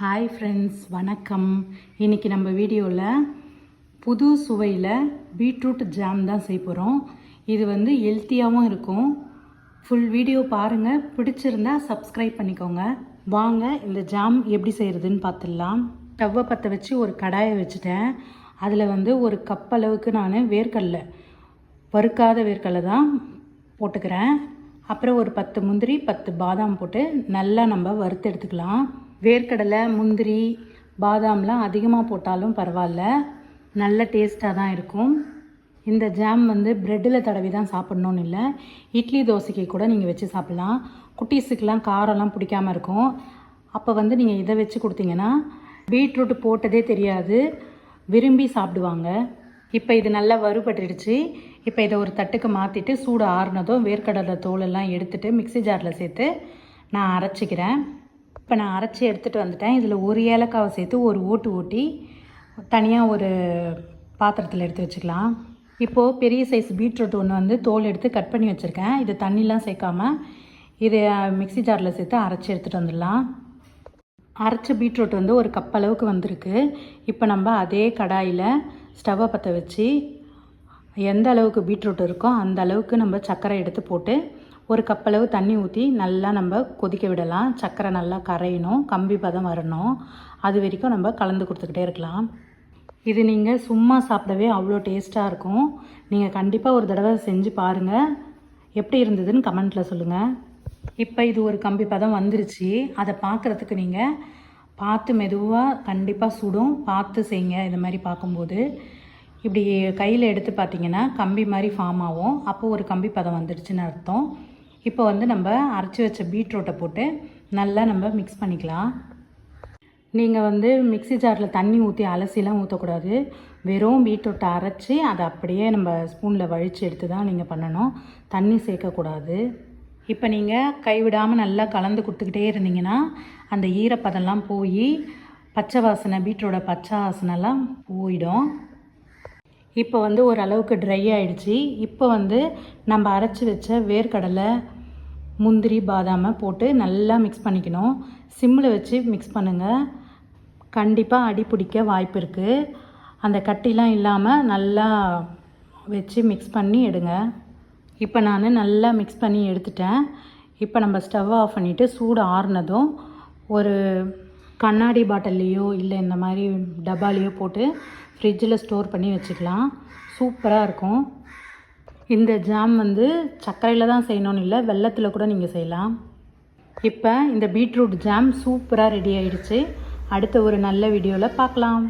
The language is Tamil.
ஹாய் ஃப்ரெண்ட்ஸ் வணக்கம். இன்றைக்கி நம்ம வீடியோவில் புது சுவையில் பீட்ரூட் ஜாம் தான் செய்ய போகிறோம் இது வந்து ஹெல்த்தியாகவும் இருக்கும். ஃபுல் வீடியோ பாருங்கள் பிடிச்சிருந்தா சப்ஸ்கிரைப் பண்ணிக்கோங்க. வாங்க இந்த ஜாம் எப்படி செய்கிறதுன்னு பார்த்துடலாம். ஸ்டவ்வை பற்ற வச்சு ஒரு கடாயை வச்சுட்டேன். அதில் வந்து ஒரு கப் அளவுக்கு நான் வேர்க்கடலை. பருக்காத வேர்க்கடலை தான் போட்டுக்கிறேன். அப்புறம் ஒரு பத்து முந்திரி பத்து பாதாம் போட்டு நல்லா நம்ம வறுத்து எடுத்துக்கலாம். வேர்க்கடலை முந்திரி பாதாம்லாம் அதிகமாக போட்டாலும் பரவாயில்ல. நல்ல டேஸ்ட்டாக தான் இருக்கும். இந்த ஜாம் வந்து ப்ரெட்டில் தடவி தான் சாப்பிட்ணுன்னு இல்லை. இட்லி தோசைக்கு கூட நீங்கள் வச்சு சாப்பிட்லாம். குட்டீஸுக்கெலாம் காரம்லாம் பிடிக்காமல் இருக்கும். அப்போ வந்து நீங்கள் இதை வச்சு கொடுத்தீங்கன்னா பீட்ரூட் போட்டதே தெரியாது. விரும்பி சாப்பிடுவாங்க. இப்போ இது நல்லா வறுபட்டுடுச்சு. இப்போ இதை ஒரு தட்டுக்கு மாற்றிட்டு சூடு ஆறுனதும் வேர்க்கடலை தோலெல்லாம் எடுத்துகிட்டு மிக்ஸி ஜாரில் சேர்த்து நான் அரைச்சிக்கிறேன். இப்போ நான் அரைச்சி எடுத்துகிட்டு வந்துட்டேன். இதில் ஒரு ஏலக்காவை சேர்த்து ஒரு ஓட்டு ஓட்டி தனியாக ஒரு பாத்திரத்தில் எடுத்து வச்சுக்கலாம். இப்போது பெரிய சைஸ் பீட்ரூட் ஒன்று வந்து தோல் எடுத்து கட் பண்ணி வச்சுருக்கேன். இது தண்ணிலாம் சேர்க்காம இதை மிக்ஸி ஜாரில் சேர்த்து அரைச்சி எடுத்துகிட்டு வந்துடலாம். அரைச்ச பீட்ரூட் வந்து ஒரு கப் அளவுக்கு வந்திருக்கு. இப்போ நம்ம அதே கடாயில் ஸ்டவ்வை பற்ற வச்சு எந்த அளவுக்கு பீட்ரூட் இருக்கோ அந்த அளவுக்கு நம்ம சர்க்கரை எடுத்து போட்டு ஒரு கப்பளவு தண்ணி ஊற்றி நல்லா நம்ம கொதிக்க விடலாம். சர்க்கரை நல்லா கரையணும். கம்பி பதம் வரணும். அது வரைக்கும் நம்ம கலந்து கொடுத்துக்கிட்டே இருக்கலாம். இது நீங்கள் சும்மா சாப்பிடவே அவ்வளோ டேஸ்ட்டாக இருக்கும். நீங்கள் கண்டிப்பாக ஒரு தடவை செஞ்சு பாருங்கள் எப்படி இருந்ததுன்னு கமெண்ட்டில் சொல்லுங்கள் இப்போ இது ஒரு கம்பி பதம் வந்துருச்சு. அதை பார்க்குறதுக்கு நீங்கள் பார்த்து மெதுவாக கண்டிப்பாக சுடும். பார்த்து செய்யுங்க. இது மாதிரி பார்க்கும்போது இப்படி கையில் எடுத்து பார்த்தீங்கன்னா கம்பி மாதிரி ஃபார்ம் ஆகும். அப்போது ஒரு கம்பி பதம் வந்துடுச்சுன்னு அர்த்தம். இப்போ வந்து நம்ம அரைச்சி வச்ச பீட்ரூட்டை போட்டு நல்லா நம்ம மிக்ஸ் பண்ணிக்கலாம். நீங்கள் வந்து மிக்ஸி ஜாரில் தண்ணி ஊற்றி அலசிலாம் ஊற்றக்கூடாது வெறும் பீட்ரூட்டை அரைச்சி அதை அப்படியே நம்ம ஸ்பூனில் வழித்து எடுத்து தான் நீங்கள் பண்ணணும். தண்ணி சேர்க்கக்கூடாது. இப்போ நீங்கள் கைவிடாமல் நல்லா கலந்து கொடுத்துக்கிட்டே இருந்தீங்கன்னா அந்த ஈரப்பதம்லாம் போய் பச்சை வாசனை பீட்ரூட்டோட பச்சை வாசனைலாம் போயிடும். இப்போ வந்து ஓரளவுக்கு ட்ரை ஆகிடுச்சி இப்போ வந்து நம்ம அரைச்சி வச்ச வேர்க்கடலை முந்திரி பாதாமை போட்டு நல்லா மிக்ஸ் பண்ணிக்கணும். சிம்மில் வச்சு மிக்ஸ் பண்ணுங்கள் கண்டிப்பாக அடி பிடிக்க வாய்ப்பு இருக்குது அந்த கட்டிலாம் இல்லாமல் நல்லா வச்சு மிக்ஸ் பண்ணி எடுங்க. இப்போ நான் நல்லா மிக்ஸ் பண்ணி எடுத்துட்டேன். இப்போ நம்ம ஸ்டவ் ஆஃப் பண்ணிவிட்டு சூடு ஆறுனதும் ஒரு கண்ணாடி பாட்டில்லையோ இல்லை இந்த மாதிரி டப்பாலேயோ போட்டு ஃப்ரிட்ஜில் ஸ்டோர் பண்ணி வச்சுக்கலாம். சூப்பராக இருக்கும். இந்த ஜாம் வந்து சர்க்கரையில் தான் செய்யணும்னு இல்லை வெள்ளத்தில் கூட நீங்கள் செய்யலாம். இப்போ இந்த பீட்ரூட் ஜாம் சூப்பராக ரெடி ஆயிடுச்சு. அடுத்த ஒரு நல்ல வீடியோவில் பார்க்கலாம்.